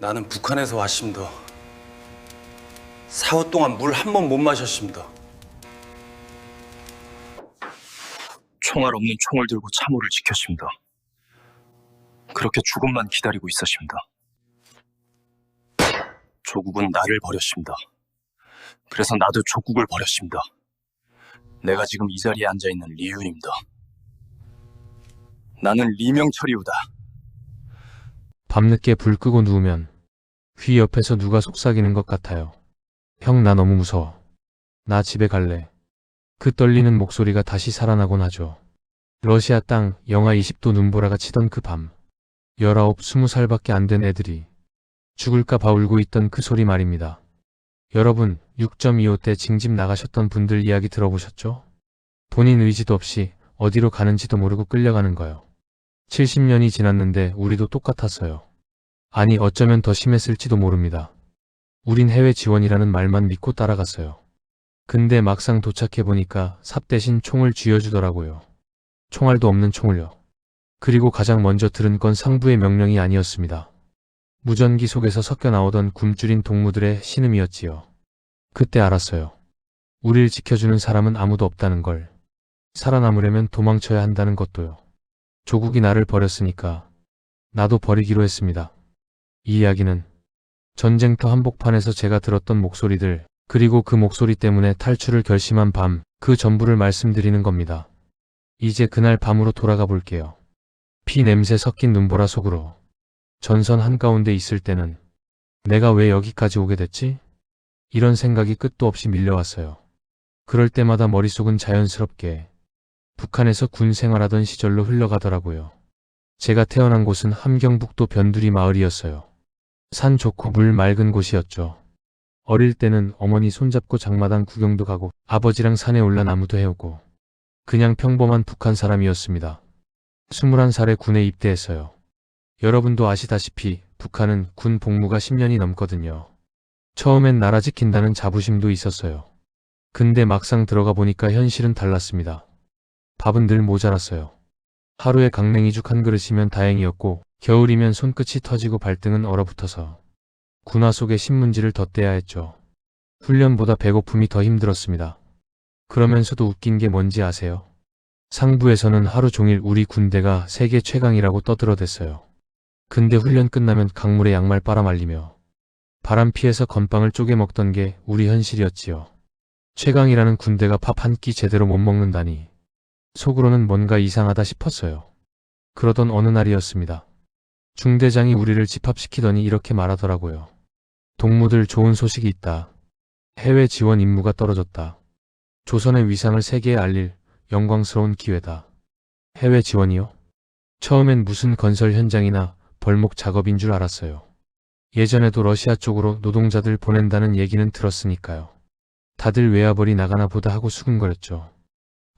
나는 북한에서 왔습니다. 사흘 동안 물 한 번 못 마셨습니다. 총알 없는 총을 들고 참호를 지켰습니다. 그렇게 죽음만 기다리고 있었습니다. 조국은 나를 버렸습니다. 그래서 나도 조국을 버렸습니다. 내가 지금 이 자리에 앉아 있는 리윤입니다. 나는 리명철이우다. 밤늦게 불 끄고 누우면 귀 옆에서 누가 속삭이는 것 같아요. 형, 나 너무 무서워. 나 집에 갈래. 그 떨리는 목소리가 다시 살아나곤 하죠. 러시아 땅 영하 20도 눈보라가 치던 그 밤. 19, 20살밖에 안 된 애들이 죽을까 봐 울고 있던 그 소리 말입니다. 여러분, 6.25 때 징집 나가셨던 분들 이야기 들어보셨죠? 본인 의지도 없이 어디로 가는지도 모르고 끌려가는 거요. 70년이 지났는데 우리도 똑같았어요. 아니 어쩌면 더 심했을지도 모릅니다. 우린 해외 지원이라는 말만 믿고 따라갔어요. 근데 막상 도착해보니까 삽 대신 총을 쥐어주더라고요. 총알도 없는 총을요. 그리고 가장 먼저 들은 건 상부의 명령이 아니었습니다. 무전기 속에서 섞여 나오던 굶주린 동무들의 신음이었지요. 그때 알았어요. 우릴 지켜주는 사람은 아무도 없다는 걸. 살아남으려면 도망쳐야 한다는 것도요. 조국이 나를 버렸으니까 나도 버리기로 했습니다. 이 이야기는 전쟁터 한복판에서 제가 들었던 목소리들, 그리고 그 목소리 때문에 탈출을 결심한 밤, 그 전부를 말씀드리는 겁니다. 이제 그날 밤으로 돌아가 볼게요. 피 냄새 섞인 눈보라 속으로 전선 한가운데 있을 때는 내가 왜 여기까지 오게 됐지? 이런 생각이 끝도 없이 밀려왔어요. 그럴 때마다 머릿속은 자연스럽게 북한에서 군 생활하던 시절로 흘러가더라고요. 제가 태어난 곳은 함경북도 변두리 마을이었어요. 산 좋고 물 맑은 곳이었죠. 어릴 때는 어머니 손잡고 장마당 구경도 가고 아버지랑 산에 올라 나무도 해오고 그냥 평범한 북한 사람이었습니다. 21살에 군에 입대했어요. 여러분도 아시다시피 북한은 군 복무가 10년이 넘거든요. 처음엔 나라 지킨다는 자부심도 있었어요. 근데 막상 들어가 보니까 현실은 달랐습니다. 밥은 늘 모자랐어요. 하루에 강냉이죽 한 그릇이면 다행이었고 겨울이면 손끝이 터지고 발등은 얼어붙어서 군화 속에 신문지를 덧대야 했죠. 훈련보다 배고픔이 더 힘들었습니다. 그러면서도 웃긴 게 뭔지 아세요? 상부에서는 하루 종일 우리 군대가 세계 최강이라고 떠들어댔어요. 근데 훈련 끝나면 강물에 양말 빨아말리며 바람 피해서 건빵을 쪼개 먹던 게 우리 현실이었지요. 최강이라는 군대가 밥 한 끼 제대로 못 먹는다니 속으로는 뭔가 이상하다 싶었어요. 그러던 어느 날이었습니다. 중대장이 우리를 집합시키더니 이렇게 말하더라고요. 동무들 좋은 소식이 있다. 해외 지원 임무가 떨어졌다. 조선의 위상을 세계에 알릴 영광스러운 기회다. 해외 지원이요? 처음엔 무슨 건설 현장이나 벌목 작업인 줄 알았어요. 예전에도 러시아 쪽으로 노동자들 보낸다는 얘기는 들었으니까요. 다들 외화벌이 나가나 보다 하고 수근거렸죠.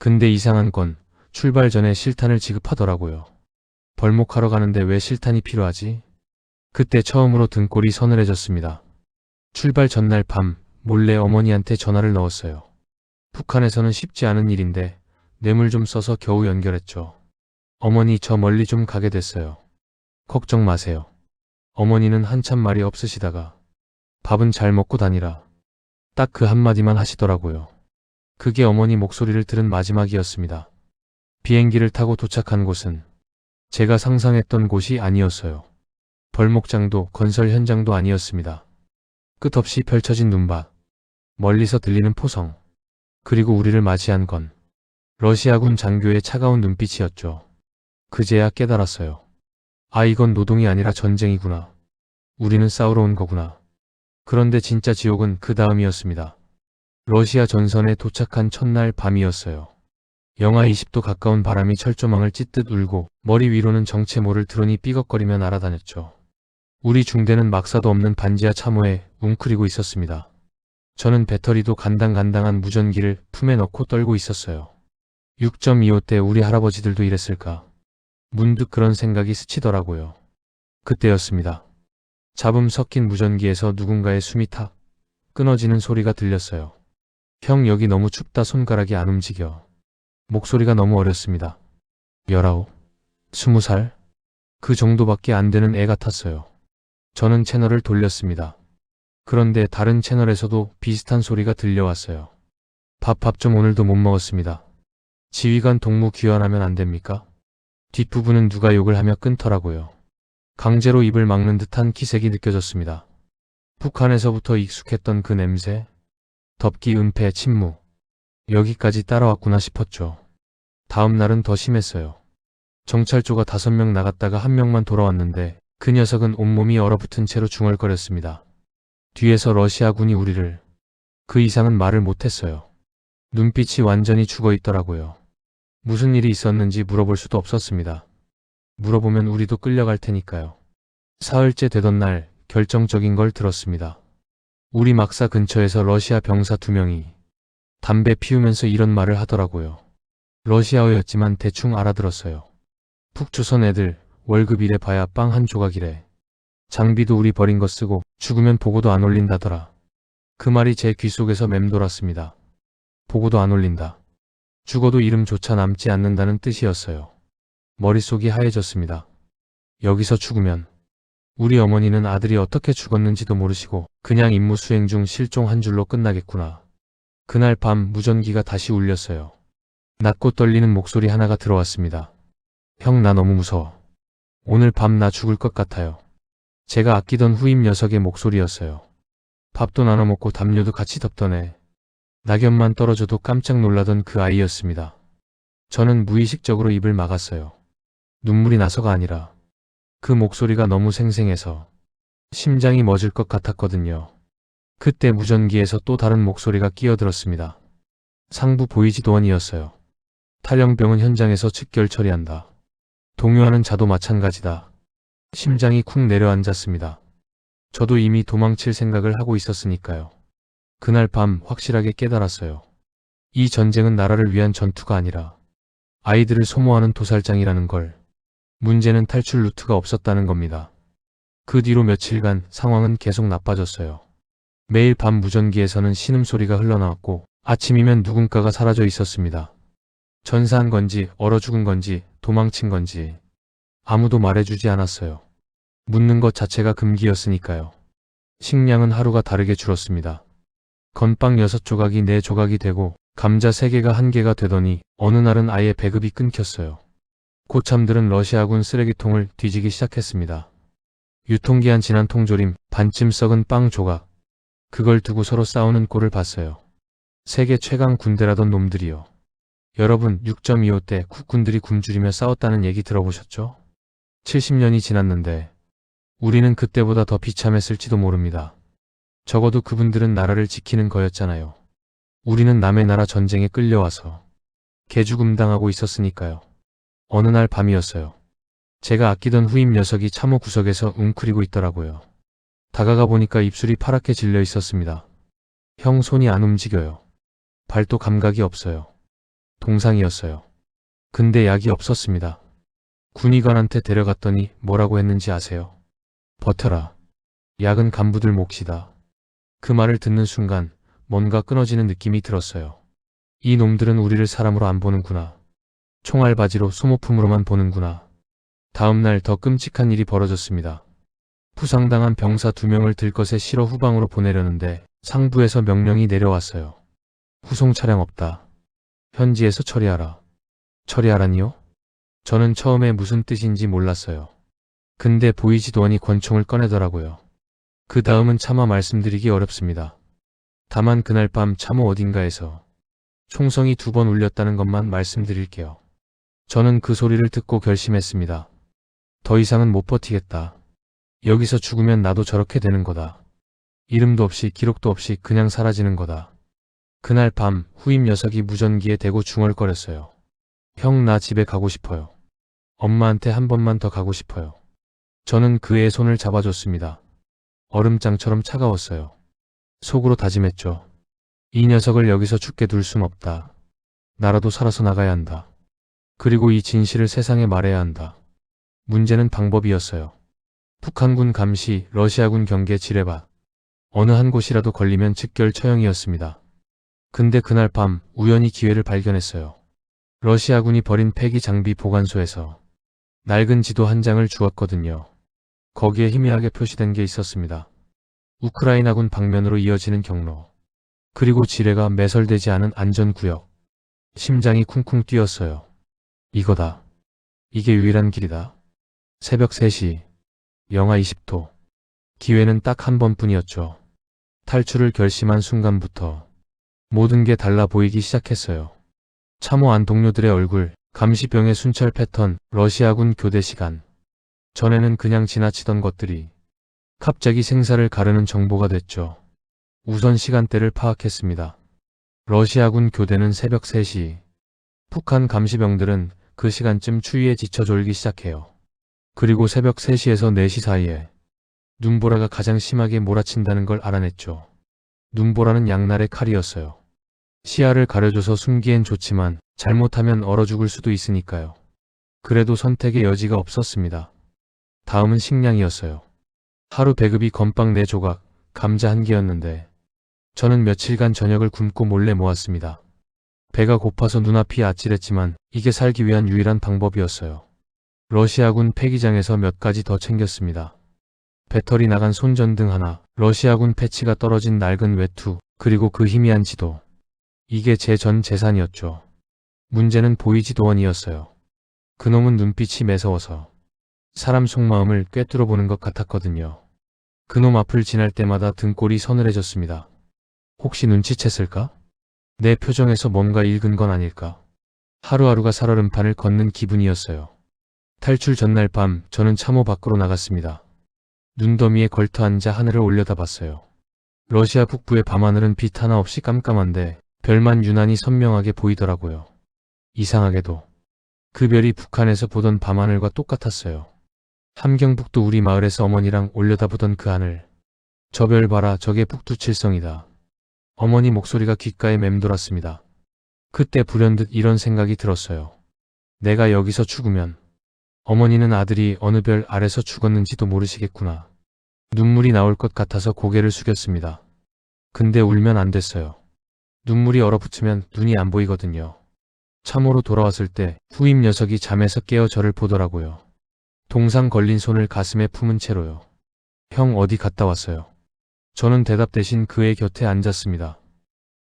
근데 이상한 건 출발 전에 실탄을 지급하더라고요. 벌목하러 가는데 왜 실탄이 필요하지? 그때 처음으로 등골이 서늘해졌습니다. 출발 전날 밤 몰래 어머니한테 전화를 넣었어요. 북한에서는 쉽지 않은 일인데 뇌물 좀 써서 겨우 연결했죠. 어머니 저 멀리 좀 가게 됐어요. 걱정 마세요. 어머니는 한참 말이 없으시다가 밥은 잘 먹고 다니라. 딱 그 한마디만 하시더라고요. 그게 어머니 목소리를 들은 마지막이었습니다. 비행기를 타고 도착한 곳은 제가 상상했던 곳이 아니었어요. 벌목장도 건설 현장도 아니었습니다. 끝없이 펼쳐진 눈밭, 멀리서 들리는 포성, 그리고 우리를 맞이한 건 러시아군 장교의 차가운 눈빛이었죠. 그제야 깨달았어요. 아, 이건 노동이 아니라 전쟁이구나. 우리는 싸우러 온 거구나. 그런데 진짜 지옥은 그 다음이었습니다. 러시아 전선에 도착한 첫날 밤이었어요. 영하 20도 가까운 바람이 철조망을 찢듯 울고 머리 위로는 정체 모를 드론이 삐걱거리며 날아다녔죠. 우리 중대는 막사도 없는 반지하 참호에 웅크리고 있었습니다. 저는 배터리도 간당간당한 무전기를 품에 넣고 떨고 있었어요. 6.25 때 우리 할아버지들도 이랬을까? 문득 그런 생각이 스치더라고요. 그때였습니다. 잡음 섞인 무전기에서 누군가의 숨이 탁 끊어지는 소리가 들렸어요. 형 여기 너무 춥다 손가락이 안 움직여. 목소리가 너무 어렸습니다. 열아홉, 스무 살? 그 정도밖에 안 되는 애 같았어요. 저는 채널을 돌렸습니다. 그런데 다른 채널에서도 비슷한 소리가 들려왔어요. 밥 밥 좀 오늘도 못 먹었습니다. 지휘관 동무 귀환하면 안 됩니까? 뒷부분은 누가 욕을 하며 끊더라고요. 강제로 입을 막는 듯한 기색이 느껴졌습니다. 북한에서부터 익숙했던 그 냄새, 덥기 은폐 침묵, 여기까지 따라왔구나 싶었죠. 다음 날은 더 심했어요. 정찰조가 다섯 명 나갔다가 한 명만 돌아왔는데 그 녀석은 온몸이 얼어붙은 채로 중얼거렸습니다. 뒤에서 러시아군이 우리를 그 이상은 말을 못했어요. 눈빛이 완전히 죽어 있더라고요. 무슨 일이 있었는지 물어볼 수도 없었습니다. 물어보면 우리도 끌려갈 테니까요. 사흘째 되던 날 결정적인 걸 들었습니다. 우리 막사 근처에서 러시아 병사 두 명이 담배 피우면서 이런 말을 하더라고요. 러시아어였지만 대충 알아들었어요. 북조선 애들 월급 이래 봐야 빵 한 조각이래. 장비도 우리 버린 거 쓰고 죽으면 보고도 안 올린다더라. 그 말이 제 귀 속에서 맴돌았습니다. 보고도 안 올린다. 죽어도 이름조차 남지 않는다는 뜻이었어요. 머릿속이 하얘졌습니다. 여기서 죽으면 우리 어머니는 아들이 어떻게 죽었는지도 모르시고 그냥 임무 수행 중 실종한 줄로 끝나겠구나. 그날 밤 무전기가 다시 울렸어요. 낮고 떨리는 목소리 하나가 들어왔습니다. 형 나 너무 무서워. 오늘 밤 나 죽을 것 같아요. 제가 아끼던 후임 녀석의 목소리였어요. 밥도 나눠 먹고 담요도 같이 덮더네. 낙엽만 떨어져도 깜짝 놀라던 그 아이였습니다. 저는 무의식적으로 입을 막았어요. 눈물이 나서가 아니라 그 목소리가 너무 생생해서 심장이 멎을 것 같았거든요. 그때 무전기에서 또 다른 목소리가 끼어들었습니다. 상부 보이지도원이었어요. 탈영병은 현장에서 측결 처리한다. 동요하는 자도 마찬가지다. 심장이 쿵 내려앉았습니다. 저도 이미 도망칠 생각을 하고 있었으니까요. 그날 밤 확실하게 깨달았어요. 이 전쟁은 나라를 위한 전투가 아니라 아이들을 소모하는 도살장이라는 걸. 문제는 탈출 루트가 없었다는 겁니다. 그 뒤로 며칠간 상황은 계속 나빠졌어요. 매일 밤 무전기에서는 신음소리가 흘러나왔고 아침이면 누군가가 사라져 있었습니다. 전사한 건지 얼어 죽은 건지 도망친 건지 아무도 말해주지 않았어요. 묻는 것 자체가 금기였으니까요. 식량은 하루가 다르게 줄었습니다. 건빵 6조각이 4조각이 되고 감자 3개가 1개가 되더니 어느 날은 아예 배급이 끊겼어요. 고참들은 러시아군 쓰레기통을 뒤지기 시작했습니다. 유통기한 지난 통조림, 반쯤 썩은 빵 조각. 그걸 두고 서로 싸우는 꼴을 봤어요. 세계 최강 군대라던 놈들이요. 여러분 6.25 때 국군들이 굶주리며 싸웠다는 얘기 들어보셨죠? 70년이 지났는데 우리는 그때보다 더 비참했을지도 모릅니다. 적어도 그분들은 나라를 지키는 거였잖아요. 우리는 남의 나라 전쟁에 끌려와서 개죽음 당하고 있었으니까요. 어느 날 밤이었어요. 제가 아끼던 후임 녀석이 참호 구석에서 웅크리고 있더라고요. 다가가 보니까 입술이 파랗게 질려 있었습니다. 형 손이 안 움직여요. 발도 감각이 없어요. 동상이었어요. 근데 약이 없었습니다. 군의관한테 데려갔더니 뭐라고 했는지 아세요? 버텨라. 약은 간부들 몫이다. 그 말을 듣는 순간 뭔가 끊어지는 느낌이 들었어요. 이 놈들은 우리를 사람으로 안 보는구나. 총알바지로 소모품으로만 보는구나. 다음날 더 끔찍한 일이 벌어졌습니다. 부상당한 병사 두 명을 들것에 실어 후방으로 보내려는데 상부에서 명령이 내려왔어요. 후송 차량 없다. 현지에서 처리하라. 처리하라니요? 저는 처음에 무슨 뜻인지 몰랐어요. 근데 보이지도 않니 권총을 꺼내더라고요. 그 다음은 차마 말씀드리기 어렵습니다. 다만 그날 밤 참호 어딘가에서 총성이 두 번 울렸다는 것만 말씀드릴게요. 저는 그 소리를 듣고 결심했습니다. 더 이상은 못 버티겠다. 여기서 죽으면 나도 저렇게 되는 거다. 이름도 없이 기록도 없이 그냥 사라지는 거다. 그날 밤 후임 녀석이 무전기에 대고 중얼거렸어요. 형 나 집에 가고 싶어요. 엄마한테 한 번만 더 가고 싶어요. 저는 그의 손을 잡아줬습니다. 얼음장처럼 차가웠어요. 속으로 다짐했죠. 이 녀석을 여기서 죽게 둘 순 없다. 나라도 살아서 나가야 한다. 그리고 이 진실을 세상에 말해야 한다. 문제는 방법이었어요. 북한군 감시, 러시아군 경계 지뢰밭. 어느 한 곳이라도 걸리면 즉결 처형이었습니다. 근데 그날 밤 우연히 기회를 발견했어요. 러시아군이 버린 폐기 장비 보관소에서 낡은 지도 한 장을 주었거든요. 거기에 희미하게 표시된 게 있었습니다. 우크라이나군 방면으로 이어지는 경로. 그리고 지뢰가 매설되지 않은 안전구역. 심장이 쿵쿵 뛰었어요. 이거다. 이게 유일한 길이다. 새벽 3시. 영하 20도. 기회는 딱 한 번뿐이었죠. 탈출을 결심한 순간부터 모든 게 달라 보이기 시작했어요. 참호 안 동료들의 얼굴, 감시병의 순찰 패턴, 러시아군 교대 시간. 전에는 그냥 지나치던 것들이 갑자기 생사를 가르는 정보가 됐죠. 우선 시간대를 파악했습니다. 러시아군 교대는 새벽 3시. 북한 감시병들은 그 시간쯤 추위에 지쳐 졸기 시작해요. 그리고 새벽 3시에서 4시 사이에 눈보라가 가장 심하게 몰아친다는 걸 알아냈죠. 눈보라는 양날의 칼이었어요. 시야를 가려줘서 숨기엔 좋지만 잘못하면 얼어 죽을 수도 있으니까요. 그래도 선택의 여지가 없었습니다. 다음은 식량이었어요. 하루 배급이 건빵 4조각, 감자 한 개였는데 저는 며칠간 저녁을 굶고 몰래 모았습니다. 배가 고파서 눈앞이 아찔했지만 이게 살기 위한 유일한 방법이었어요. 러시아군 폐기장에서 몇 가지 더 챙겼습니다. 배터리 나간 손전등 하나, 러시아군 패치가 떨어진 낡은 외투, 그리고 그 희미한 지도. 이게 제 전 재산이었죠. 문제는 보이지도원이었어요. 그놈은 눈빛이 매서워서 사람 속마음을 꿰뚫어 보는 것 같았거든요. 그놈 앞을 지날 때마다 등골이 서늘해졌습니다. 혹시 눈치챘을까? 내 표정에서 뭔가 읽은 건 아닐까? 하루하루가 살얼음판을 걷는 기분이었어요. 탈출 전날 밤 저는 참호 밖으로 나갔습니다. 눈더미에 걸터 앉아 하늘을 올려다봤어요. 러시아 북부의 밤하늘은 빛 하나 없이 깜깜한데 별만 유난히 선명하게 보이더라고요. 이상하게도 그 별이 북한에서 보던 밤하늘과 똑같았어요. 함경북도 우리 마을에서 어머니랑 올려다보던 그 하늘. 저 별 봐라 저게 북두칠성이다. 어머니 목소리가 귓가에 맴돌았습니다. 그때 불현듯 이런 생각이 들었어요. 내가 여기서 죽으면 어머니는 아들이 어느 별 아래서 죽었는지도 모르시겠구나. 눈물이 나올 것 같아서 고개를 숙였습니다. 근데 울면 안 됐어요. 눈물이 얼어붙으면 눈이 안 보이거든요. 참으로 돌아왔을 때 후임 녀석이 잠에서 깨어 저를 보더라고요. 동상 걸린 손을 가슴에 품은 채로요. 형 어디 갔다 왔어요? 저는 대답 대신 그의 곁에 앉았습니다.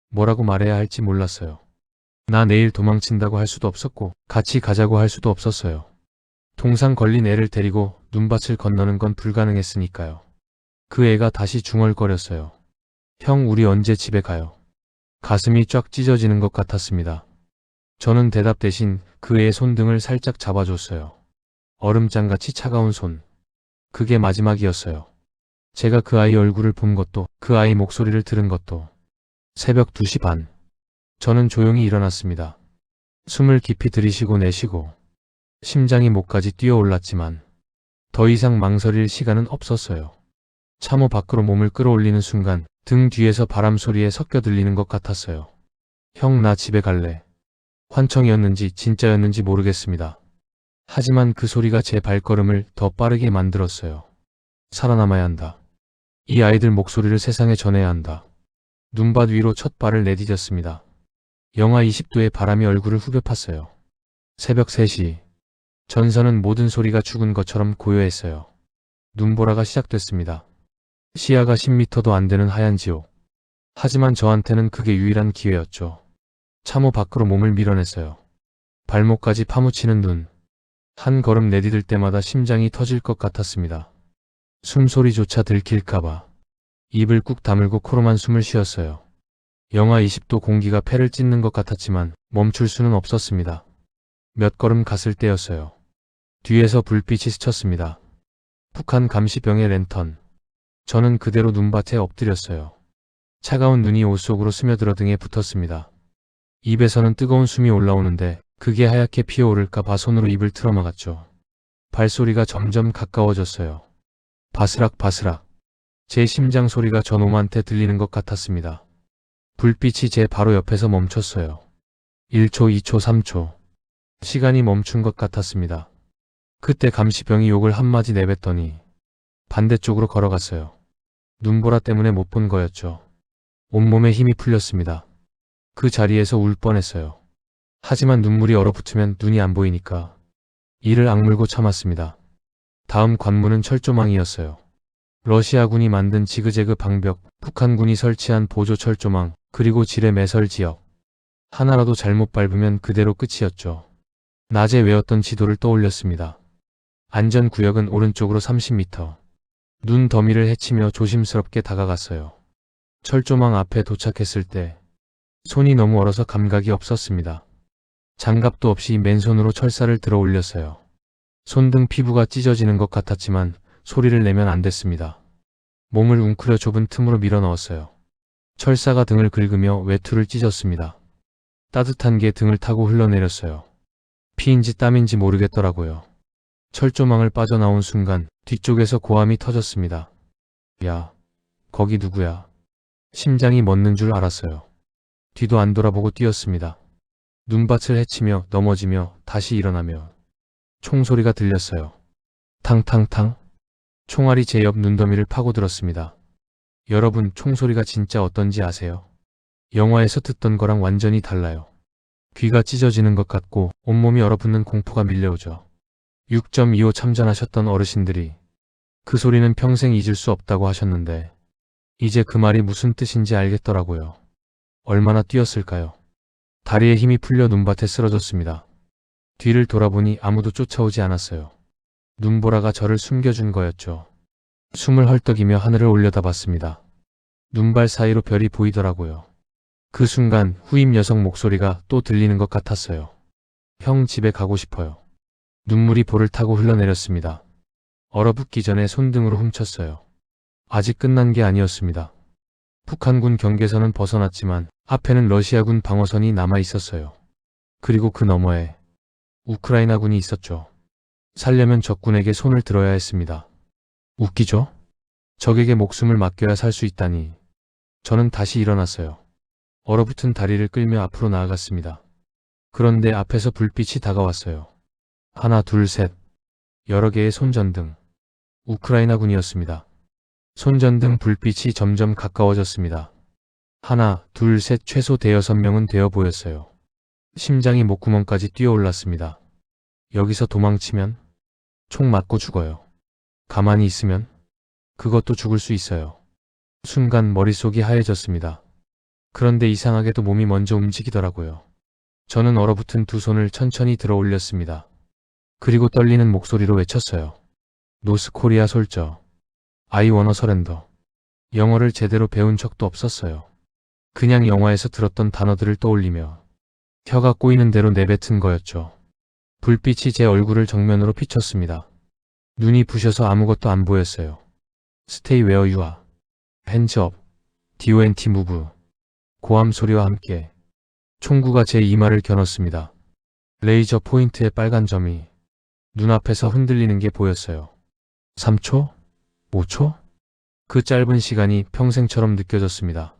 뭐라고 말해야 할지 몰랐어요. 나 내일 도망친다고 할 수도 없었고 같이 가자고 할 수도 없었어요. 동상 걸린 애를 데리고 눈밭을 건너는 건 불가능했으니까요. 그 애가 다시 중얼거렸어요. 형 우리 언제 집에 가요? 가슴이 쫙 찢어지는 것 같았습니다. 저는 대답 대신 그 애의 손등을 살짝 잡아줬어요. 얼음장같이 차가운 손. 그게 마지막이었어요. 제가 그 아이 얼굴을 본 것도, 그 아이 목소리를 들은 것도. 새벽 2시 반. 저는 조용히 일어났습니다. 숨을 깊이 들이쉬고 내쉬고, 심장이 목까지 뛰어올랐지만, 더 이상 망설일 시간은 없었어요. 참호 밖으로 몸을 끌어올리는 순간, 등 뒤에서 바람 소리에 섞여 들리는 것 같았어요. 형, 나 집에 갈래. 환청이었는지 진짜였는지 모르겠습니다. 하지만 그 소리가 제 발걸음을 더 빠르게 만들었어요. 살아남아야 한다. 이 아이들 목소리를 세상에 전해야 한다. 눈밭 위로 첫 발을 내디뎠습니다. 영하 20도의 바람이 얼굴을 후벼 팠어요. 새벽 3시. 전선은 모든 소리가 죽은 것처럼 고요했어요. 눈보라가 시작됐습니다. 시야가 10미터도 안 되는 하얀 지옥. 하지만 저한테는 그게 유일한 기회였죠. 참호 밖으로 몸을 밀어냈어요. 발목까지 파묻히는 눈. 한 걸음 내디딜 때마다 심장이 터질 것 같았습니다. 숨소리조차 들킬까봐. 입을 꾹 다물고 코로만 숨을 쉬었어요. 영하 20도 공기가 폐를 찢는 것 같았지만 멈출 수는 없었습니다. 몇 걸음 갔을 때였어요. 뒤에서 불빛이 스쳤습니다. 북한 감시병의 랜턴. 저는 그대로 눈밭에 엎드렸어요. 차가운 눈이 옷 속으로 스며들어 등에 붙었습니다. 입에서는 뜨거운 숨이 올라오는데 그게 하얗게 피어오를까 봐 손으로 입을 틀어막았죠. 발소리가 점점 가까워졌어요. 바스락 바스락. 제 심장 소리가 저놈한테 들리는 것 같았습니다. 불빛이 제 바로 옆에서 멈췄어요. 1초, 2초, 3초. 시간이 멈춘 것 같았습니다. 그때 감시병이 욕을 한마디 내뱉더니 반대쪽으로 걸어갔어요. 눈보라 때문에 못 본 거였죠. 온몸에 힘이 풀렸습니다. 그 자리에서 울 뻔했어요. 하지만 눈물이 얼어붙으면 눈이 안 보이니까 이를 악물고 참았습니다. 다음 관문은 철조망이었어요. 러시아군이 만든 지그재그 방벽, 북한군이 설치한 보조 철조망, 그리고 지뢰 매설 지역. 하나라도 잘못 밟으면 그대로 끝이었죠. 낮에 외웠던 지도를 떠올렸습니다. 안전구역은 오른쪽으로 30m. 눈 더미를 헤치며 조심스럽게 다가갔어요. 철조망 앞에 도착했을 때 손이 너무 얼어서 감각이 없었습니다. 장갑도 없이 맨손으로 철사를 들어 올렸어요. 손등 피부가 찢어지는 것 같았지만 소리를 내면 안 됐습니다. 몸을 웅크려 좁은 틈으로 밀어 넣었어요. 철사가 등을 긁으며 외투를 찢었습니다. 따뜻한 게 등을 타고 흘러내렸어요. 피인지 땀인지 모르겠더라고요. 철조망을 빠져나온 순간 뒤쪽에서 고함이 터졌습니다. 야, 거기 누구야? 심장이 멎는 줄 알았어요. 뒤도 안 돌아보고 뛰었습니다. 눈밭을 헤치며 넘어지며 다시 일어나며 총소리가 들렸어요. 탕탕탕. 총알이 제 옆 눈더미를 파고들었습니다. 여러분 총소리가 진짜 어떤지 아세요? 영화에서 듣던 거랑 완전히 달라요. 귀가 찢어지는 것 같고 온몸이 얼어붙는 공포가 밀려오죠. 6.25 참전하셨던 어르신들이 그 소리는 평생 잊을 수 없다고 하셨는데 이제 그 말이 무슨 뜻인지 알겠더라고요. 얼마나 뛰었을까요? 다리에 힘이 풀려 눈밭에 쓰러졌습니다. 뒤를 돌아보니 아무도 쫓아오지 않았어요. 눈보라가 저를 숨겨준 거였죠. 숨을 헐떡이며 하늘을 올려다봤습니다. 눈발 사이로 별이 보이더라고요. 그 순간 후임 여성 목소리가 또 들리는 것 같았어요. 형 집에 가고 싶어요. 눈물이 볼을 타고 흘러내렸습니다. 얼어붙기 전에 손등으로 훔쳤어요. 아직 끝난 게 아니었습니다. 북한군 경계선은 벗어났지만 앞에는 러시아군 방어선이 남아 있었어요. 그리고 그 너머에 우크라이나군이 있었죠. 살려면 적군에게 손을 들어야 했습니다. 웃기죠? 적에게 목숨을 맡겨야 살 수 있다니. 저는 다시 일어났어요. 얼어붙은 다리를 끌며 앞으로 나아갔습니다. 그런데 앞에서 불빛이 다가왔어요. 하나, 둘, 셋. 여러 개의 손전등. 우크라이나군이었습니다. 손전등 불빛이 점점 가까워졌습니다. 하나, 둘, 셋 최소 대여섯 명은 되어 보였어요. 심장이 목구멍까지 뛰어올랐습니다. 여기서 도망치면 총 맞고 죽어요. 가만히 있으면 그것도 죽을 수 있어요. 순간 머릿속이 하얘졌습니다. 그런데 이상하게도 몸이 먼저 움직이더라고요. 저는 얼어붙은 두 손을 천천히 들어 올렸습니다. 그리고 떨리는 목소리로 외쳤어요. 노스코리아 솔저. 아이 원어 서렌더. 영어를 제대로 배운 적도 없었어요. 그냥 영화에서 들었던 단어들을 떠올리며 혀가 꼬이는 대로 내뱉은 거였죠. 불빛이 제 얼굴을 정면으로 비쳤습니다. 눈이 부셔서 아무것도 안 보였어요. 스테이 웨어 유아. 핸즈업. DONT 무브. 고함 소리와 함께 총구가 제 이마를 겨눴습니다. 레이저 포인트의 빨간 점이 눈앞에서 흔들리는 게 보였어요. 3초? 5초? 그 짧은 시간이 평생처럼 느껴졌습니다.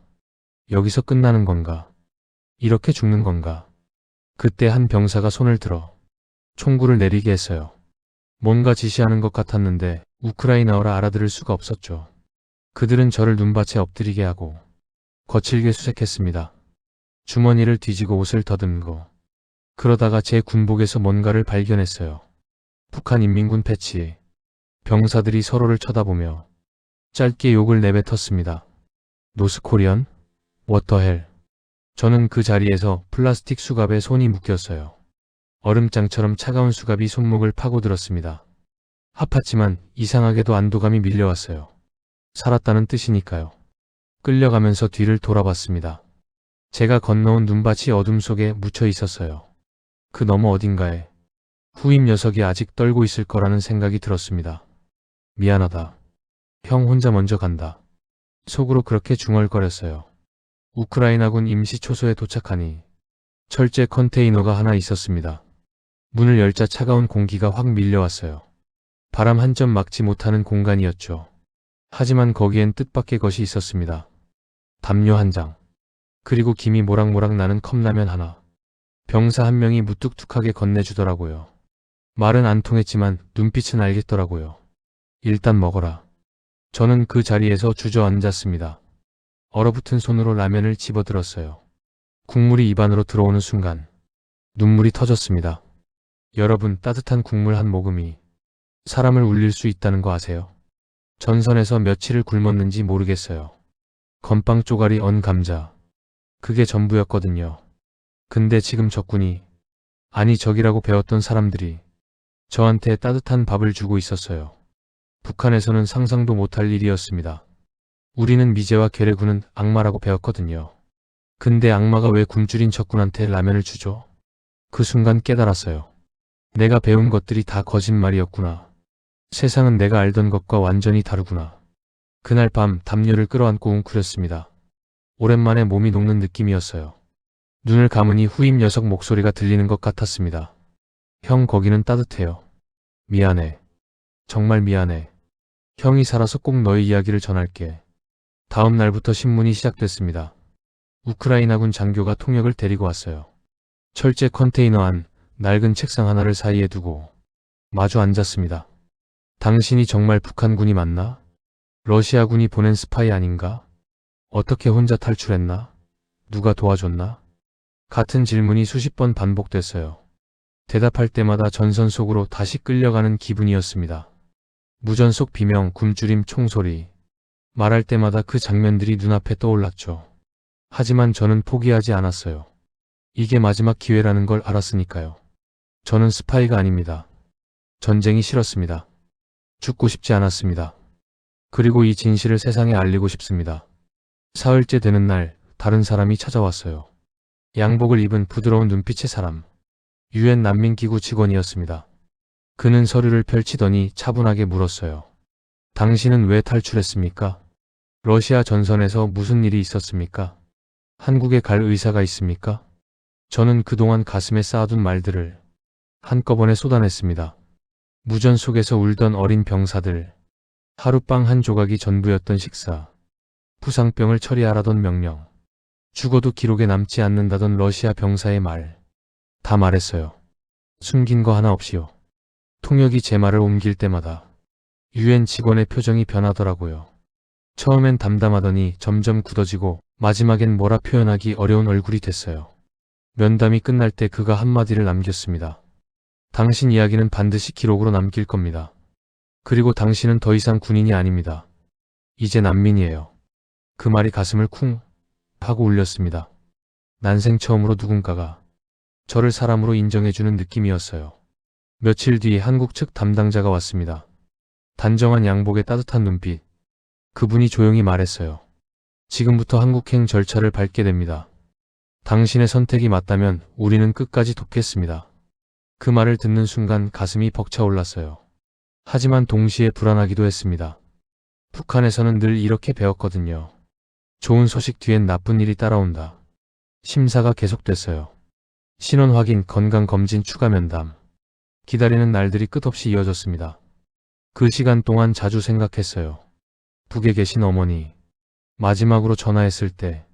여기서 끝나는 건가? 이렇게 죽는 건가? 그때 한 병사가 손을 들어 총구를 내리게 했어요. 뭔가 지시하는 것 같았는데 우크라이나어라 알아들을 수가 없었죠. 그들은 저를 눈밭에 엎드리게 하고 거칠게 수색했습니다. 주머니를 뒤지고 옷을 더듬고 그러다가 제 군복에서 뭔가를 발견했어요. 북한 인민군 패치. 병사들이 서로를 쳐다보며 짧게 욕을 내뱉었습니다. 노스코리언? 워터헬. 저는 그 자리에서 플라스틱 수갑에 손이 묶였어요. 얼음장처럼 차가운 수갑이 손목을 파고들었습니다. 아팠지만 이상하게도 안도감이 밀려왔어요. 살았다는 뜻이니까요. 끌려가면서 뒤를 돌아봤습니다. 제가 건너온 눈밭이 어둠 속에 묻혀 있었어요. 그 너머 어딘가에 후임 녀석이 아직 떨고 있을 거라는 생각이 들었습니다. 미안하다. 형 혼자 먼저 간다. 속으로 그렇게 중얼거렸어요. 우크라이나군 임시 초소에 도착하니 철제 컨테이너가 하나 있었습니다. 문을 열자 차가운 공기가 확 밀려왔어요. 바람 한 점 막지 못하는 공간이었죠. 하지만 거기엔 뜻밖의 것이 있었습니다. 담요 한 장. 그리고 김이 모락모락 나는 컵라면 하나. 병사 한 명이 무뚝뚝하게 건네주더라고요. 말은 안 통했지만 눈빛은 알겠더라고요. 일단 먹어라. 저는 그 자리에서 주저앉았습니다. 얼어붙은 손으로 라면을 집어들었어요. 국물이 입안으로 들어오는 순간 눈물이 터졌습니다. 여러분 따뜻한 국물 한 모금이 사람을 울릴 수 있다는 거 아세요? 전선에서 며칠을 굶었는지 모르겠어요. 건빵 쪼가리 언 감자. 그게 전부였거든요. 근데 지금 적군이, 아니 적이라고 배웠던 사람들이 저한테 따뜻한 밥을 주고 있었어요. 북한에서는 상상도 못할 일이었습니다. 우리는 미제와 괴뢰군은 악마라고 배웠거든요. 근데 악마가 왜 굶주린 적군한테 라면을 주죠? 그 순간 깨달았어요. 내가 배운 것들이 다 거짓말이었구나. 세상은 내가 알던 것과 완전히 다르구나. 그날 밤 담요를 끌어안고 웅크렸습니다. 오랜만에 몸이 녹는 느낌이었어요. 눈을 감으니 후임 녀석 목소리가 들리는 것 같았습니다. 형 거기는 따뜻해요. 미안해. 정말 미안해. 형이 살아서 꼭 너의 이야기를 전할게. 다음 날부터 신문이 시작됐습니다. 우크라이나군 장교가 통역을 데리고 왔어요. 철제 컨테이너 안 낡은 책상 하나를 사이에 두고 마주 앉았습니다. 당신이 정말 북한군이 맞나? 러시아군이 보낸 스파이 아닌가? 어떻게 혼자 탈출했나? 누가 도와줬나? 같은 질문이 수십 번 반복됐어요. 대답할 때마다 전선 속으로 다시 끌려가는 기분이었습니다. 무전 속 비명, 굶주림, 총소리. 말할 때마다 그 장면들이 눈앞에 떠올랐죠. 하지만 저는 포기하지 않았어요. 이게 마지막 기회라는 걸 알았으니까요. 저는 스파이가 아닙니다. 전쟁이 싫었습니다. 죽고 싶지 않았습니다. 그리고 이 진실을 세상에 알리고 싶습니다. 사흘째 되는 날, 다른 사람이 찾아왔어요. 양복을 입은 부드러운 눈빛의 사람. 유엔 난민기구 직원이었습니다. 그는 서류를 펼치더니 차분하게 물었어요. 당신은 왜 탈출했습니까? 러시아 전선에서 무슨 일이 있었습니까? 한국에 갈 의사가 있습니까? 저는 그동안 가슴에 쌓아둔 말들을 한꺼번에 쏟아냈습니다. 무전 속에서 울던 어린 병사들, 하룻밤 한 조각이 전부였던 식사, 부상병을 처리하라던 명령, 죽어도 기록에 남지 않는다던 러시아 병사의 말, 다 말했어요. 숨긴 거 하나 없이요. 통역이 제 말을 옮길 때마다 유엔 직원의 표정이 변하더라고요. 처음엔 담담하더니 점점 굳어지고 마지막엔 뭐라 표현하기 어려운 얼굴이 됐어요. 면담이 끝날 때 그가 한마디를 남겼습니다. 당신 이야기는 반드시 기록으로 남길 겁니다. 그리고 당신은 더 이상 군인이 아닙니다. 이제 난민이에요. 그 말이 가슴을 쿵 하고 울렸습니다. 난생 처음으로 누군가가 저를 사람으로 인정해주는 느낌이었어요. 며칠 뒤 한국 측 담당자가 왔습니다. 단정한 양복에 따뜻한 눈빛. 그분이 조용히 말했어요. 지금부터 한국행 절차를 밟게 됩니다. 당신의 선택이 맞다면 우리는 끝까지 돕겠습니다. 그 말을 듣는 순간 가슴이 벅차올랐어요. 하지만 동시에 불안하기도 했습니다. 북한에서는 늘 이렇게 배웠거든요. 좋은 소식 뒤엔 나쁜 일이 따라온다. 심사가 계속됐어요. 신원 확인, 건강 검진 추가 면담. 기다리는 날들이 끝없이 이어졌습니다. 그 시간 동안 자주 생각했어요. 북에 계신 어머니. 마지막으로 전화했을 때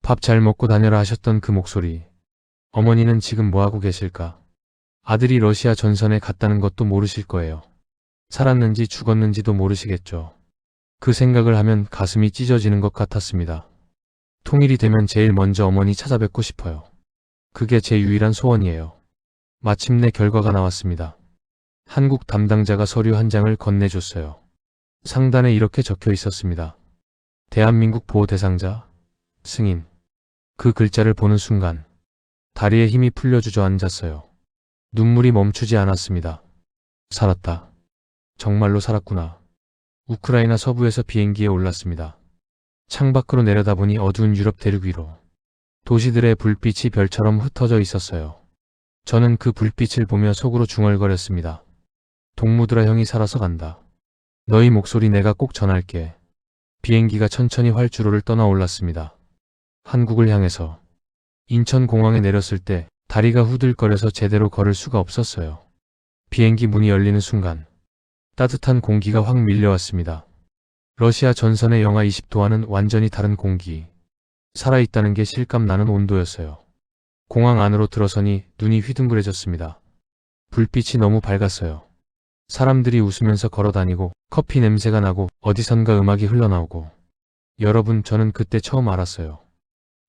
밥 잘 먹고 다녀라 하셨던 그 목소리. 어머니는 지금 뭐하고 계실까? 아들이 러시아 전선에 갔다는 것도 모르실 거예요. 살았는지 죽었는지도 모르시겠죠. 그 생각을 하면 가슴이 찢어지는 것 같았습니다. 통일이 되면 제일 먼저 어머니 찾아뵙고 싶어요. 그게 제 유일한 소원이에요. 마침내 결과가 나왔습니다. 한국 담당자가 서류 한 장을 건네줬어요. 상단에 이렇게 적혀 있었습니다. 대한민국 보호 대상자 승인. 그 글자를 보는 순간 다리에 힘이 풀려 주저앉았어요. 눈물이 멈추지 않았습니다. 살았다. 정말로 살았구나. 우크라이나 서부에서 비행기에 올랐습니다. 창밖으로 내려다보니 어두운 유럽 대륙 위로 도시들의 불빛이 별처럼 흩어져 있었어요. 저는 그 불빛을 보며 속으로 중얼거렸습니다. 동무들아 형이 살아서 간다. 너희 목소리 내가 꼭 전할게. 비행기가 천천히 활주로를 떠나 올랐습니다. 한국을 향해서 인천공항에 내렸을 때 다리가 후들거려서 제대로 걸을 수가 없었어요. 비행기 문이 열리는 순간 따뜻한 공기가 확 밀려왔습니다. 러시아 전선의 영하 20도와는 완전히 다른 공기. 살아있다는 게 실감 나는 온도였어요. 공항 안으로 들어서니 눈이 휘둥그레졌습니다. 불빛이 너무 밝았어요. 사람들이 웃으면서 걸어다니고 커피 냄새가 나고 어디선가 음악이 흘러나오고 여러분 저는 그때 처음 알았어요.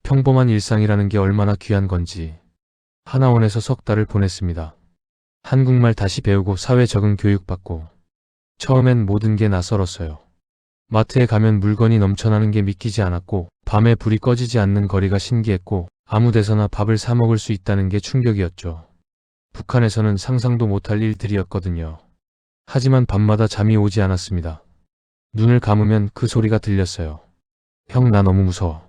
평범한 일상이라는 게 얼마나 귀한 건지 하나원에서 석 달을 보냈습니다. 한국말 다시 배우고 사회 적응 교육받고 처음엔 모든 게 낯설었어요. 마트에 가면 물건이 넘쳐나는 게 믿기지 않았고, 밤에 불이 꺼지지 않는 거리가 신기했고, 아무 데서나 밥을 사 먹을 수 있다는 게 충격이었죠. 북한에서는 상상도 못할 일들이었거든요. 하지만 밤마다 잠이 오지 않았습니다. 눈을 감으면 그 소리가 들렸어요. 형, 나 너무 무서워.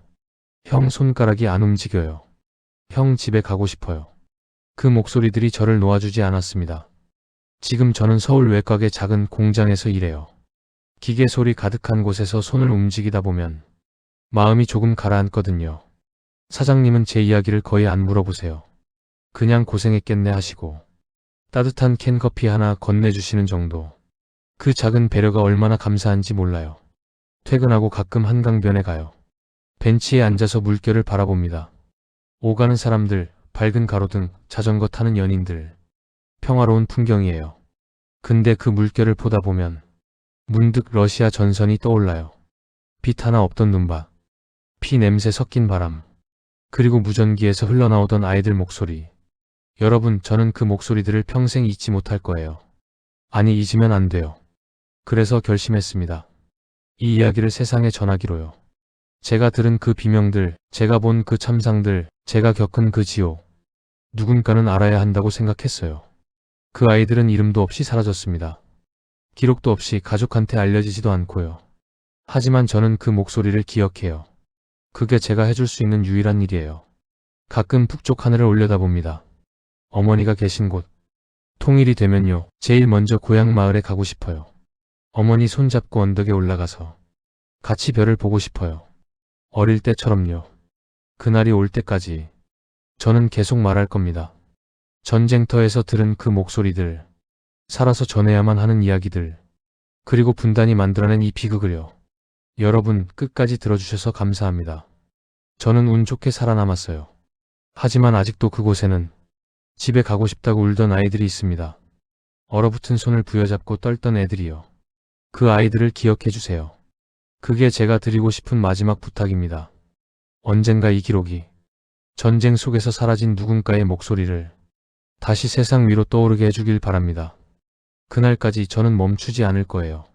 형 손가락이 안 움직여요. 형 집에 가고 싶어요. 그 목소리들이 저를 놓아주지 않았습니다. 지금 저는 서울 외곽의 작은 공장에서 일해요. 기계 소리 가득한 곳에서 손을 움직이다 보면 마음이 조금 가라앉거든요. 사장님은 제 이야기를 거의 안 물어보세요. 그냥 고생했겠네 하시고 따뜻한 캔커피 하나 건네주시는 정도. 그 작은 배려가 얼마나 감사한지 몰라요. 퇴근하고 가끔 한강변에 가요. 벤치에 앉아서 물결을 바라봅니다. 오가는 사람들, 밝은 가로등, 자전거 타는 연인들. 평화로운 풍경이에요. 근데 그 물결을 보다 보면 문득 러시아 전선이 떠올라요. 빛 하나 없던 눈밭, 피 냄새 섞인 바람, 그리고 무전기에서 흘러나오던 아이들 목소리. 여러분, 저는 그 목소리들을 평생 잊지 못할 거예요. 아니, 잊으면 안 돼요. 그래서 결심했습니다. 이 이야기를 세상에 전하기로요. 제가 들은 그 비명들, 제가 본 그 참상들, 제가 겪은 그 지옥. 누군가는 알아야 한다고 생각했어요. 그 아이들은 이름도 없이 사라졌습니다. 기록도 없이 가족한테 알려지지도 않고요. 하지만 저는 그 목소리를 기억해요. 그게 제가 해줄 수 있는 유일한 일이에요. 가끔 북쪽 하늘을 올려다봅니다. 어머니가 계신 곳. 통일이 되면요, 제일 먼저 고향 마을에 가고 싶어요. 어머니 손잡고 언덕에 올라가서 같이 별을 보고 싶어요. 어릴 때처럼요. 그날이 올 때까지 저는 계속 말할 겁니다. 전쟁터에서 들은 그 목소리들, 살아서 전해야만 하는 이야기들, 그리고 분단이 만들어낸 이 비극을요. 여러분 끝까지 들어주셔서 감사합니다. 저는 운 좋게 살아남았어요. 하지만 아직도 그곳에는 집에 가고 싶다고 울던 아이들이 있습니다. 얼어붙은 손을 부여잡고 떨던 애들이요. 그 아이들을 기억해 주세요. 그게 제가 드리고 싶은 마지막 부탁입니다. 언젠가 이 기록이 전쟁 속에서 사라진 누군가의 목소리를 다시 세상 위로 떠오르게 해주길 바랍니다. 그날까지 저는 멈추지 않을 거예요.